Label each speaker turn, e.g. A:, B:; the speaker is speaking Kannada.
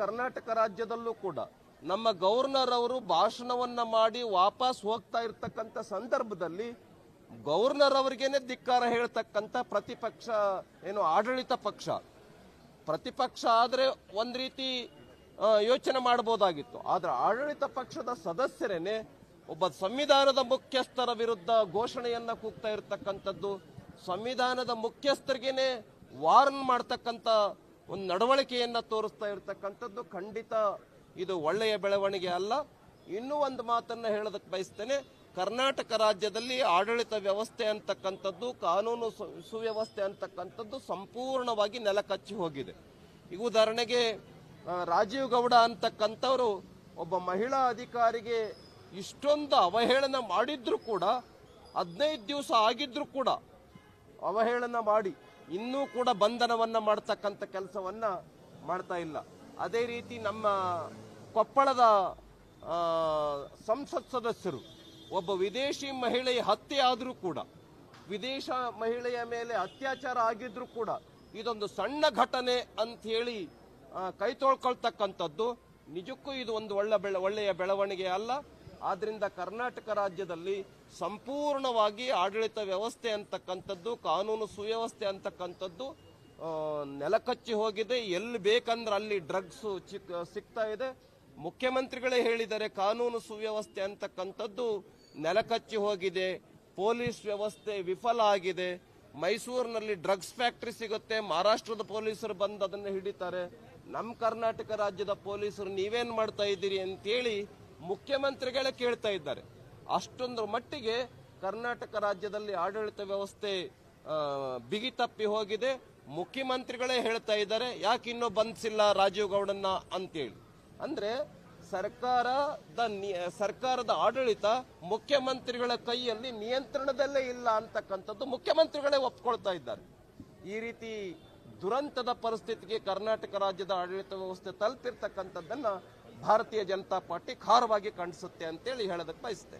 A: ಕರ್ನಾಟಕ ರಾಜ್ಯದಲ್ಲೂ ಕೂಡ ನಮ್ಮ ಗವರ್ನರ್ ಅವರು ಭಾಷಣವನ್ನ ಮಾಡಿ ವಾಪಸ್ ಹೋಗ್ತಾ ಇರ್ತಕ್ಕಂಥ ಸಂದರ್ಭದಲ್ಲಿ ಗವರ್ನರ್ ಅವರಿಗೇನೆ ಧಿಕ್ಕಾರ ಹೇಳ್ತಕ್ಕಂಥ ಪ್ರತಿಪಕ್ಷ, ಏನು ಆಡಳಿತ ಪಕ್ಷ, ಪ್ರತಿಪಕ್ಷ ಆದರೆ ಒಂದು ರೀತಿ ಯೋಚನೆ ಮಾಡಬಹುದಾಗಿತ್ತು ಆದರೆ ಆಡಳಿತ ಪಕ್ಷದ ಸದಸ್ಯರೇನೆ ಒಬ್ಬ ಸಂವಿಧಾನದ ಮುಖ್ಯಸ್ಥರ ವಿರುದ್ಧ ಘೋಷಣೆಯನ್ನ ಕೂಗ್ತಾ ಇರತಕ್ಕಂಥದ್ದು, ಸಂವಿಧಾನದ ಮುಖ್ಯಸ್ಥರಿಗೇನೆ ವಾರ್ನ್ ಮಾಡ್ತಕ್ಕಂಥ ಒಂದು ನಡವಳಿಕೆಯನ್ನು ತೋರಿಸ್ತಾ ಇರತಕ್ಕಂಥದ್ದು ಖಂಡಿತ ಇದು ಒಳ್ಳೆಯ ಬೆಳವಣಿಗೆ ಅಲ್ಲ. ಇನ್ನೂ ಒಂದು ಮಾತನ್ನ ಹೇಳೋದಕ್ಕೆ ಬಯಸ್ತೇನೆ, ಕರ್ನಾಟಕ ರಾಜ್ಯದಲ್ಲಿ ಆಡಳಿತ ವ್ಯವಸ್ಥೆ ಅಂತಕ್ಕಂಥದ್ದು, ಕಾನೂನು ಸುವ್ಯವಸ್ಥೆ ಅಂತಕ್ಕಂಥದ್ದು ಸಂಪೂರ್ಣವಾಗಿ ನೆಲಕಚ್ಚಿ ಹೋಗಿದೆ. ಈಗ ಉದಾಹರಣೆಗೆ ರಾಜೀವ್ ಗೌಡ ಅಂತಕ್ಕಂಥವರು ಒಬ್ಬ ಮಹಿಳಾ ಅಧಿಕಾರಿಗೆ ಇಷ್ಟೊಂದು ಅವಹೇಳನ ಮಾಡಿದ್ರು ಕೂಡ, ಹದಿನೈದು ದಿವಸ ಆಗಿದ್ರು ಕೂಡ ಅವಹೇಳನ ಮಾಡಿ ಇನ್ನೂ ಕೂಡ ಬಂಧನವನ್ನ ಮಾಡ್ತಕ್ಕಂಥ ಕೆಲಸವನ್ನ ಮಾಡ್ತಾ ಇಲ್ಲ. ಅದೇ ರೀತಿ ನಮ್ಮ ಕೊಪ್ಪಳದ ಸಂಸತ್ ಸದಸ್ಯರು, ಒಬ್ಬ ವಿದೇಶಿ ಮಹಿಳೆಯ ಹತ್ಯೆ ಆದರೂ ಕೂಡ, ವಿದೇಶ ಮಹಿಳೆಯ ಮೇಲೆ ಅತ್ಯಾಚಾರ ಆಗಿದ್ರೂ ಕೂಡ ಇದೊಂದು ಸಣ್ಣ ಘಟನೆ ಅಂತ ಹೇಳಿ ಕೈ ತೊಳ್ಕೊಳ್ತಕ್ಕಂಥದ್ದು. ನಿಜಕ್ಕೂ ಇದು ಒಂದು ಒಳ್ಳೆ ಒಳ್ಳೆಯ ಬೆಳವಣಿಗೆ ಅಲ್ಲ. ಆದ್ರಿಂದ ಕರ್ನಾಟಕ ರಾಜ್ಯದಲ್ಲಿ ಸಂಪೂರ್ಣವಾಗಿ ಆಡಳಿತ ವ್ಯವಸ್ಥೆ ಅಂತಕ್ಕಂಥದ್ದು, ಕಾನೂನು ಸುವ್ಯವಸ್ಥೆ ಅಂತಕ್ಕಂಥದ್ದು ನೆಲಕಚ್ಚಿ ಹೋಗಿದೆ. ಎಲ್ಲಿ ಬೇಕಂದ್ರೆ ಅಲ್ಲಿ ಡ್ರಗ್ಸ್ ಸಿಗ್ತಾ ಇದೆ. ಮುಖ್ಯಮಂತ್ರಿಗಳೇ ಹೇಳಿದ್ದಾರೆ, ಕಾನೂನು ಸುವ್ಯವಸ್ಥೆ ಅಂತಕ್ಕಂಥದ್ದು ನೆಲಕಚ್ಚಿ ಹೋಗಿದೆ. ಪೊಲೀಸ್ ವ್ಯವಸ್ಥೆ ವಿಫಲ ಆಗಿದೆ. ಮೈಸೂರಿನಲ್ಲಿ ಡ್ರಗ್ಸ್ ಫ್ಯಾಕ್ಟ್ರಿ ಸಿಗುತ್ತೆ. ಮಹಾರಾಷ್ಟ್ರದ ಪೊಲೀಸರು ಬಂದು ಅದನ್ನು ಹಿಡಿತಾರೆ. ನಮ್ಮ ಕರ್ನಾಟಕ ರಾಜ್ಯದ ಪೊಲೀಸರು ನೀವೇನು ಮಾಡ್ತಾ ಇದ್ದೀರಿ ಅಂತೇಳಿ ಮುಖ್ಯಮಂತ್ರಿಗಳೇ ಕೇಳ್ತಾ ಇದ್ದಾರೆ. ಅಷ್ಟೊಂದು ಮಟ್ಟಿಗೆ ಕರ್ನಾಟಕ ರಾಜ್ಯದಲ್ಲಿ ಆಡಳಿತ ವ್ಯವಸ್ಥೆ ಬಿಗಿ ತಪ್ಪಿ ಹೋಗಿದೆ. ಮುಖ್ಯಮಂತ್ರಿಗಳೇ ಹೇಳ್ತಾ ಇದ್ದಾರೆ, ಯಾಕೆ ಇನ್ನೂ ಬಂಧಿಸಿಲ್ಲ ರಾಜೀವ್ ಗೌಡನ್ನ ಅಂತೇಳಿ. ಅಂದ್ರೆ ಸರ್ಕಾರದ ಸರ್ಕಾರದ ಆಡಳಿತ ಮುಖ್ಯಮಂತ್ರಿಗಳ ಕೈಯಲ್ಲಿ ನಿಯಂತ್ರಣದಲ್ಲೇ ಇಲ್ಲ ಅಂತಕ್ಕಂಥದ್ದು ಮುಖ್ಯಮಂತ್ರಿಗಳೇ ಒಪ್ಕೊಳ್ತಾ ಇದ್ದಾರೆ. ಈ ರೀತಿ ದುರಂತದ ಪರಿಸ್ಥಿತಿಗೆ ಕರ್ನಾಟಕ ರಾಜ್ಯದ ಆಡಳಿತ ವ್ಯವಸ್ಥೆ ತಲುಪಿರ್ತಕ್ಕಂಥದ್ದನ್ನ ಭಾರತೀಯ ಜನತಾ ಪಾರ್ಟಿ ಖಾರವಾಗಿ ಖಂಡಿಸುತ್ತೆ ಅಂತೇಳಿ ಹೇಳೋದಕ್ಕೆ ಬಯಸುತ್ತೆ